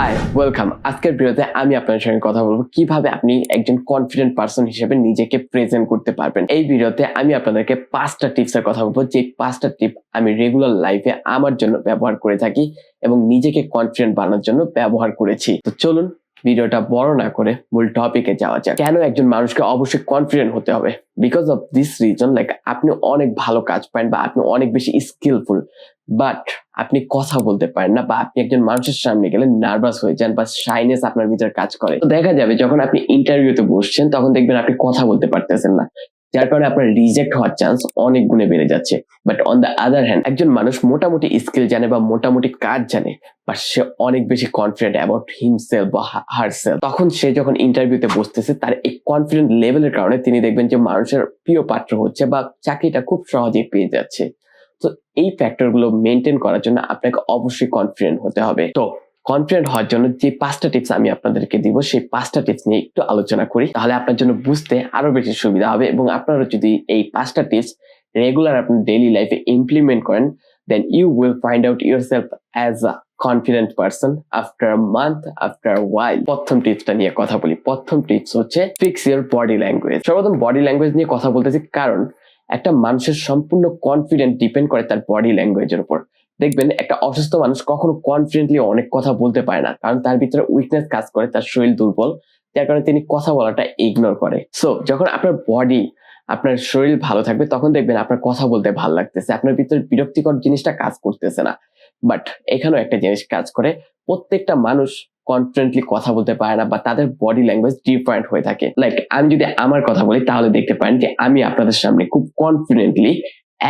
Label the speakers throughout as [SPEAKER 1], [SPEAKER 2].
[SPEAKER 1] Hi welcome আজকের ভিডিওতে আমি আপনার সঙ্গে কথা বলব কীভাবে আপনি একজন কনফিডেন্ট পার্সন হিসেবে নিজেকে প্রেজেন্ট করতে পারবেন। এই ভিডিওতে আমি আপনাদেরকে পাঁচটা টিপসের কথা বলব। যে পাঁচটা টিপ আমি রেগুলার লাইফে আমার জন্য ব্যবহার করে থাকি এবং নিজেকে কনফিডেন্ট বানানোর জন্য ব্যবহার করেছি। তো চলুন ভিডিওটা বড় না করে মূল টপিকে যাওয়া যাক। কেন একজন মানুষকে অবশ্যই কনফিডেন্ট হতে হবে? Because of this reason like আপনি অনেক ভালো কাজ পান বা আপনি অনেক বেশি স্কিলফুল বাট আপনি কথা বলতে পারেন না বা আপনি একজন মানুষের সামনে গেলে নার্ভাস হয়ে যান বা শাইনেস আপনার ভিতরে কাজ করে। তো দেখা যাবে যখন আপনি ইন্টারভিউতে বসছেন, তখন দেখবেন আপনি কথা বলতে পারতেছেন না। যার কারণে আপনার রিজেক্ট হওয়ার চান্স অনেক গুণে বেড়ে যাচ্ছে। But on the other hand একজন মানুষ মোটামুটি স্কিল জানে বা মোটামুটি কাজ জানে বাট সে অনেক বেশি কনফিডেন্ট অ্যাবাউট হিমসেলফ বা হার সেলফ তখন সে যখন ইন্টারভিউতে বসতেছে, তার এই কনফিডেন্ট লেভেলের কারণে তিনি দেখবেন যে মানুষের প্রিয় পাত্র হচ্ছে বা চাকরিটা খুব সহজেই পেয়ে যাচ্ছে। তো এই ফ্যাক্টরগুলো মেনটেন করার জন্য আপনাকে অবশ্যই কনফিডেন্ট হতে হবে। তো কনফিডেন্ট হওয়ার জন্য যে পাঁচটা টিপস আমি আপনাদেরকে দিব, সেই পাঁচটা টিপস নিয়ে একটু আলোচনা করি। তাহলে আপনার জন্য বুঝতে আরও বেশি সুবিধা হবে এবং আপনারা যদি এই পাঁচটা টিপস রেগুলার আপনার ডেইলি লাইফে ইমপ্লিমেন্ট করেন then you will find out yourself as a confident person after month after while প্রথম টিপসটা নিয়ে কথা বলি। প্রথম টিপস হচ্ছে ফিক্স ইউর বডি ল্যাঙ্গুয়েজ সর্বপ্রথম বডি ল্যাঙ্গুয়েজ নিয়ে কথা বলতেছি কারণ একটা মানুষের সম্পূর্ণ কনফিডেন্ট ডিপেন্ড করে তার বডি ল্যাঙ্গুয়েজের উপর। দেখবেন একটা অসুস্থ মানুষ কখনো কনফিডেন্টলি অনেক কথা বলতে পারে না। কারণ তার ভিতরে উইকনেস কাজ করে, তার শরীর দুর্বল। যার কারণে তিনি কথা বলাটা ইগনোর করে। সো যখন আপনার বডি আপনার শরীর ভালো থাকবে, তখন দেখবেন আপনার কথা বলতে ভালো লাগতেছে। আপনার ভিতরে বিরক্তিকর জিনিসটা কাজ করতেছে না। বাট এখানেও একটা জিনিস কাজ করে। প্রত্যেকটা মানুষ কনফিডেন্টলি কথা বলতে পারে না বা তাদের বডি ল্যাঙ্গুয়েজ ডিফারেন্ট হয়ে থাকে। লাইক আমি যদি আমার কথা বলি, তাহলে দেখতে পারেন যে আমি আপনাদের সামনে খুব কনফিডেন্টলি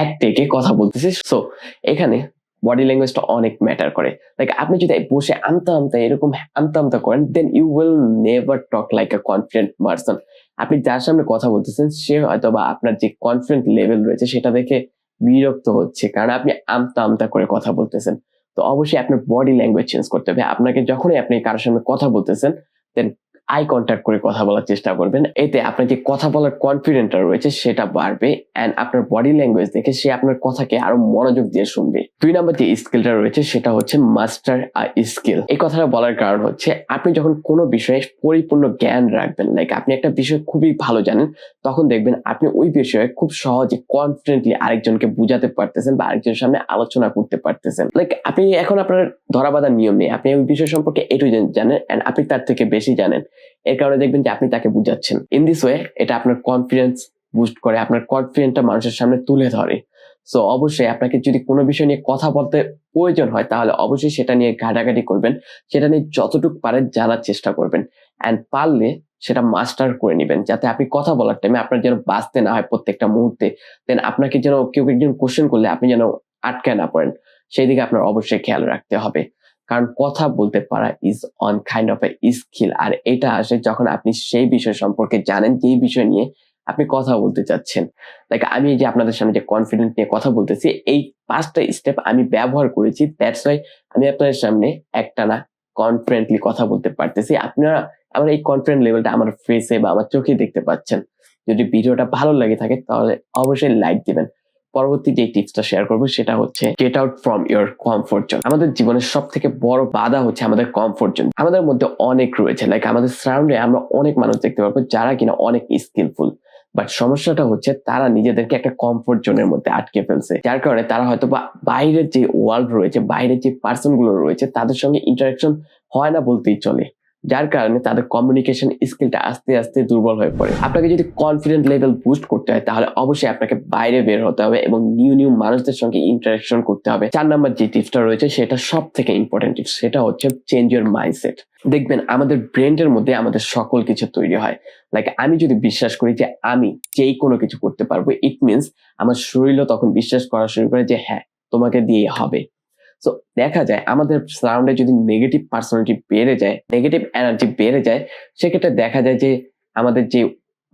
[SPEAKER 1] এক টেকে কথা বলতেছি। সো এখানে বডি ল্যাঙ্গুয়েজটা অনেক ম্যাটার করে। লাইক আপনি যদি বসে আমতা আমতা এরকম আমতা আমতা করেন then you will never talk like a confident person আপনি যার সামনে কথা বলতেছেন, সে হয়তো বা আপনার যে কনফিডেন্ট লেভেল রয়েছে, সেটা দেখে বিরক্ত হচ্ছে, কারণ আপনি আমতা আমতা করে কথা বলতেছেন। তো অবশ্যই আপনার বডি ল্যাঙ্গুয়েজ চেঞ্জ করতে হবে। আপনাকে যখনই আপনি কারোর সামনে কথা বলতেছেন দেন আই কন্ট্যাক্ট করে কথা বলার চেষ্টা করবেন। এতে আপনার যে কথা বলার কনফিডেন্টটা রয়েছে সেটা বাড়বে অ্যান্ড আপনার বডি ল্যাঙ্গুয়েজ দেখে সে আপনার কথাকে আরও মনোযোগ দিয়ে শুনবে। দুই নম্বর যে স্কিলটা রয়েছে সেটা হচ্ছে মাস্টার স্কিল এই কথাটা বলার কারণ হচ্ছে আপনি যখন কোনো বিষয়ে পরিপূর্ণ জ্ঞান রাখবেন লাইক আপনি একটা বিষয় খুবই ভালো জানেন, তখন দেখবেন আপনি ওই বিষয়ে খুব সহজে কনফিডেন্টলি আরেকজনকে বুঝাতে পারতেছেন বা আরেকজনের সামনে আলোচনা করতে পারতেছেন। লাইক আপনি এখন আপনার ধরাবাধার নিয়ম নেই। আপনি ওই বিষয় সম্পর্কে এটু জানেন অ্যান্ড আপনি তার থেকে বেশি জানেন। এর কারণে দেখবেন যে আপনি তাকে বুঝাচ্ছেন। ইন দিস ওয়ে এটা আপনার কনফিডেন্স বুস্ট করে, আপনার কনফিডেন্সটা মানুষের সামনে তুলে ধরে। সো অবশ্যই আপনাকে যদি কোনো বিষয় নিয়ে কথা বলতে প্রয়োজন হয়, তাহলে অবশ্যই সেটা নিয়ে ঘাটাঘাটি করবেন। সেটা নিয়ে যতটুকু পারেন জানার চেষ্টা করবেন। অ্যান্ড পারলে সেটা মাস্টার করে নেবেন, যাতে আপনি কথা বলার টাইমে আপনার যেন বাঁচতে না হয় প্রত্যেকটা মুহূর্তে। দেন আপনাকে যেন কেউ একজন কোশ্চেন করলে আপনি যেন আটকায় না পড়েন। সেই দিকে আপনার অবশ্যই খেয়াল রাখতে হবে। কারণ কথা বলতে পারা is one kind of a skill আর এটা আসে যখন আপনি সেই বিষয় সম্পর্কে জানেন যেই বিষয় নিয়ে আপনি কথা বলতে চাচ্ছেন। লাইক আমি যে আপনাদের সামনে যে কনফিডেন্ট নিয়ে কথা বলতেছি, এই পাঁচটা স্টেপ আমি ব্যবহার করেছি দ্যাটস ওয়াই আমি আপনাদের সামনে একটা না কনফিডেন্টলি কথা বলতে পারতেছি। আপনারা আমার এই কনফিডেন্ট লেভেলটা আমার ফেসে বা আমার চোখে দেখতে পাচ্ছেন। যদি ভিডিওটা ভালো লাগে থাকে তাহলে অবশ্যই লাইক দিবেন। পরবর্তী যে টিপসটা শেয়ার করব সেটা হচ্ছে get out from your comfort zone আমাদের জীবনের সব থেকে বড় বাধা হচ্ছে আমাদের কমফোর্ট জোন আমাদের মধ্যে অনেক রয়েছে লাইক আমাদের সারাউন্ডে আমরা অনেক মানুষ দেখতে পারব যারা কিনা অনেক স্কিলফুল বাট সমস্যাটা হচ্ছে তারা নিজেদেরকে একটা কমফোর্ট জোনের মধ্যে আটকে ফেলছে। যার কারণে তারা হয়তো বা বাইরের যে ওয়ার্ল্ড রয়েছে, বাইরের যে পার্সনগুলো রয়েছে, তাদের সঙ্গে ইন্টারাকশন হয় না বলতেই চলে। যার কারণে তাদের কমিউনিকেশন স্কিলটা আস্তে আস্তে দুর্বল হয়ে পড়ে। আপনাকে যদি কনফিডেন্ট লেভেল বুস্ট করতে হয়, তাহলে অবশ্যই আপনাকে বাইরে বের হতে হবে এবং নিউ নিউ মানুষদের সঙ্গে ইন্টারাকশন করতে হবে। চার নাম্বার যে টিপসটা রয়েছে, সেটা সব থেকে ইম্পর্টেন্ট টিপস সেটা হচ্ছে চেঞ্জ ইউর মাইন্ডসেট দেখবেন আমাদের ব্রেনের মধ্যে আমাদের সকল কিছু তৈরি হয়। লাইক আমি যদি বিশ্বাস করি যে আমি যেই কোনো কিছু করতে পারব ইট মিনস আমার শরীরও তখন বিশ্বাস করা শুরু করে যে হ্যাঁ তোমাকে দিয়ে হবে। সো দেখা যায় আমাদের সারাউন্ডে যদি নেগেটিভ পার্সোনালিটি বেড়ে যায় নেগেটিভ এনার্জি বেড়ে যায়, সেক্ষেত্রে দেখা যায় যে আমাদের যে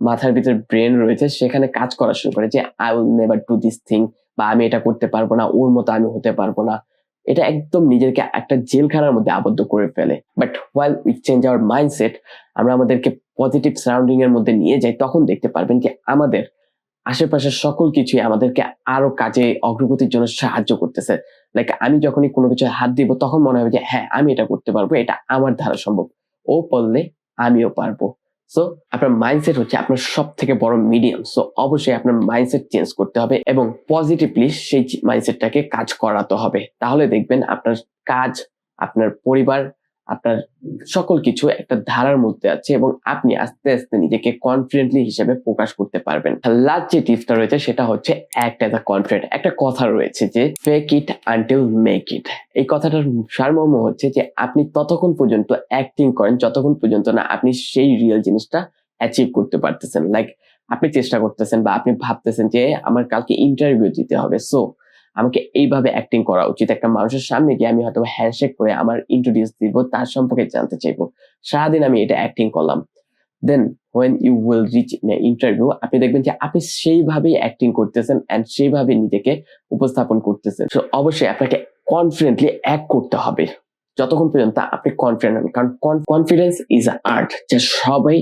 [SPEAKER 1] মাথার ভিতরে ব্রেন রয়েছে, সেখানে কাজ করা শুরু করে যে I will never do this thing বা, আমি এটা করতে পারব না, ওর মতো আমি হতে পারব না। এটা একদম নিজেকে একটা জেলখানার মধ্যে আবদ্ধ করে ফেলে। But while we change our mindset আমরা আমাদেরকে পজিটিভ সারাউন্ডিং এর মধ্যে নিয়ে যাই, তখন দেখতে পারবেন যে, আমাদের আশেপাশের সকল কিছুই আমাদেরকে আরও কাজে, অগ্রগতির জন্য সাহায্য করতেছে। লাইক আমি যখনই কোনো কিছু হাত দিব, তখন মনে হবে যে হ্যাঁ আমি এটা করতে পারব, এটা আমার দ্বারা সম্ভব। ও পড়লে আমিও পারব। সো আপনার মাইন্ডসেট হচ্ছে আপনার সব থেকে বড় মিডিয়াম সো অবশ্যই আপনার মাইন্ডসেট চেঞ্জ করতে হবে এবং পজিটিভলি সেই মাইন্ডসেটটাকে কাজ করাতে হবে। তাহলে দেখবেন আপনার কাজ, আপনার পরিবার আপনার সকল কিছু একটা ধারার মধ্যে আছে এবং আপনি আস্তে আস্তে নিজেকে কনফিডেন্টলি হিসেবে প্রকাশ করতে পারবেন। লাস্ট যে টিপসটা রয়েছে সেটা হচ্ছে অ্যাক্ট অ্যাজ আ কনফিডেন্ট একটা কথা রয়েছে যে fake it until make it এই কথাটার সারমর্ম হচ্ছে যে, আপনি ততক্ষণ পর্যন্ত অ্যাক্টিং করেন যতক্ষণ পর্যন্ত না আপনি সেই রিয়েল জিনিসটা অ্যাচিভ করতে পারতেছেন। লাইক আপনি চেষ্টা করতেছেন বা আপনি ভাবতেছেন যে, আমার কালকে ইন্টারভিউ দিতে হবে। সো আমাকে এইভাবে অ্যাক্টিং করা উচিত। একটা মানুষের সামনে গিয়ে আমি হয়তো হ্যান্ডশেক করে আমার ইন্ট্রোডিউস দিব, তার সম্পর্কে জানতে চাইব। সারাদিন আমি এটা অ্যাক্টিং করলাম। Then when you will reach in interview আপনি দেখবেন যে আপনি সেইভাবেই অ্যাক্টিং করতেছেন অ্যান্ড সেইভাবে নিজেকে উপস্থাপন করতেছেন। তো অবশ্যই আপনাকে কনফিডেন্টলি অ্যাক্ট করতে হবে। যতক্ষণ পর্যন্ত আপনি কনফিডেন্ট হন কারণ কনফিডেন্স ইজ আর্ট যা সবাই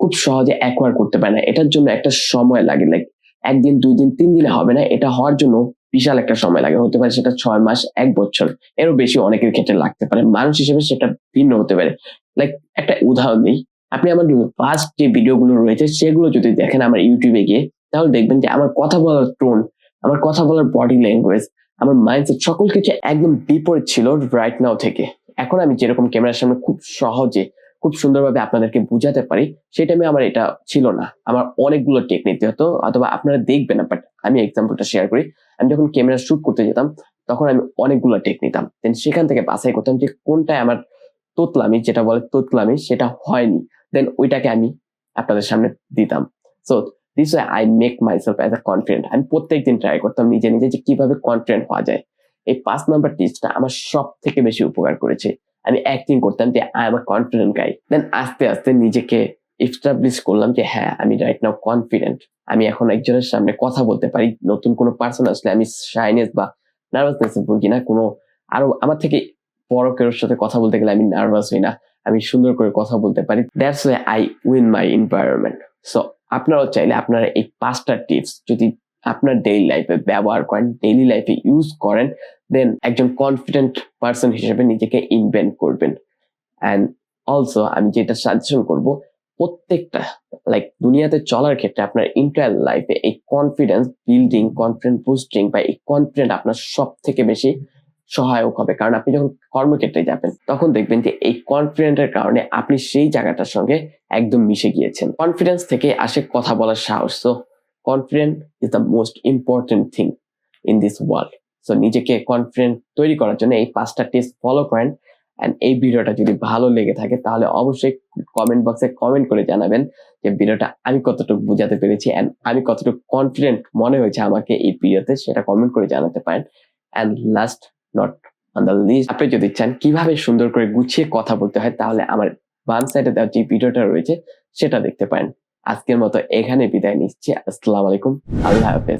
[SPEAKER 1] খুব সহজে অ্যাকোয়ার করতে পারে না। এটার জন্য একটা সময় লাগে। লাইক একদিন, দুই দিন, তিন দিনে হবে না। এটা হওয়ার জন্য বিশাল একটা সময় লাগে। হতে পারে সেটা ছয় মাস, এক বছর। এরও বেশি অনেকের ক্ষেত্রে লাগতে পারে। মানুষ হিসেবে সেটা ভিন্ন হতে পারে। লাইক একটা উদাহরণ দিই। আপনি আমার ফার্স্ট যে ভিডিওগুলো রয়েছে, সেগুলো যদি দেখেন আমার ইউটিউবে গিয়ে, তাহলে দেখবেন যে আমার কথা বলার টোন আমার কথা বলার বডি ল্যাঙ্গুয়েজ আমার মাইন্ডসেট সকল কিছু একদম বিপরীত ছিল রাইট নাও থেকে। এখন আমি যেরকম ক্যামেরার সামনে খুব সহজে খুব সুন্দরভাবে আপনাদেরকে বুঝাতে পারি, সেই টাইমে আমার এটা ছিল না। আমার অনেকগুলো টেক নিতে হতো, অথবা আপনারা দেখবেন বাট আমি এক্সাম্পলটা শেয়ার করি। আমি যখন ক্যামেরা শুট করতে যেতাম, তখন আমি অনেকগুলো টেক নিতাম। দেন সেখান থেকে বাছাই করতাম যে কোনটায় আমার তোতলামি, যেটা বলে তোতলামি, সেটা হয়নি। দেন ওইটাকে আমি আপনাদের সামনে দিতাম। So this way I make myself as a confident আমি প্রত্যেকদিন ট্রাই করতাম নিজে নিজে যে কীভাবে কনফিডেন্ট হওয়া যায়। এই পাঁচ নাম্বার টিপসটা আমার সব থেকে বেশি উপকার করেছে। আমি অ্যাক্টিং করতাম যে I am a confident guy then আস্তে আস্তে নিজেকে এস্টাবলিশ করলাম যে হ্যাঁ আমি রাইট নাও কনফিডেন্ট আমি এখন একজনের সামনে কথা বলতে পারি, নতুন কোনো পার্সন আসলে আমি শাইনেস বা নার্ভাসনেস ভুগি না, কোনো আরও আমার থেকে বড় কেউর সাথে কথা বলতে গেলে আমি নার্ভাস হই না, আমি সুন্দর করে কথা বলতে পারি। That's way I win my environment so আপনারাও চাইলে আপনারা এই পাঁচটা টিপস যদি আপনার ডেইলি লাইফে ব্যবহার করেন ডেইলি লাইফে ইউজ করেন দেন একজন কনফিডেন্ট পার্সন হিসেবে নিজেকে ইনভেন্ট করবেন। অ্যান্ড অলসো আমি যেটা সাজেশন করব, প্রত্যেকটা লাইক দুনিয়াতে চলার ক্ষেত্রে আপনার ইন্টার লাইফে এই কনফিডেন্স বিল্ডিং কনফিডেন্স বুস্টিং বা এই কনফিডেন্ট আপনার সব থেকে বেশি সহায়ক হবে। কারণ আপনি যখন কর্মক্ষেত্রে যাবেন, তখন দেখবেন যে এই কনফিডেন্টের কারণে আপনি সেই জায়গাটার সঙ্গে একদম মিশে গিয়েছেন। কনফিডেন্স থেকে আসে কথা বলার সাহস। তো confident is the most important thing in this world so নিজেকে কনফিডেন্ট তৈরি করার জন্য এই পাঁচটা টিপস ফলো করেন অ্যান্ড এই ভিডিওটা যদি ভালো লেগে থাকে তাহলে অবশ্যই কমেন্ট বক্সে কমেন্ট করে জানাবেন যে ভিডিওটা আমি কতটুকু বুঝাতে পেরেছি অ্যান্ড আমি কতটুকু কনফিডেন্ট মনে হয়েছে আমাকে এই ভিডিওতে সেটা কমেন্ট করে জানাতে পারেন and last not on the list আপনি যদি চান কীভাবে সুন্দর করে গুছিয়ে কথা বলতে হয় তাহলে আমার বাম সাইডে দেওয়া যে ভিডিওটা রয়েছে সেটা দেখতে পারেন। আজকের মতো এখানে বিদায় নিচ্ছি। আসসালামু আলাইকুম। আল্লাহ হাফেজ।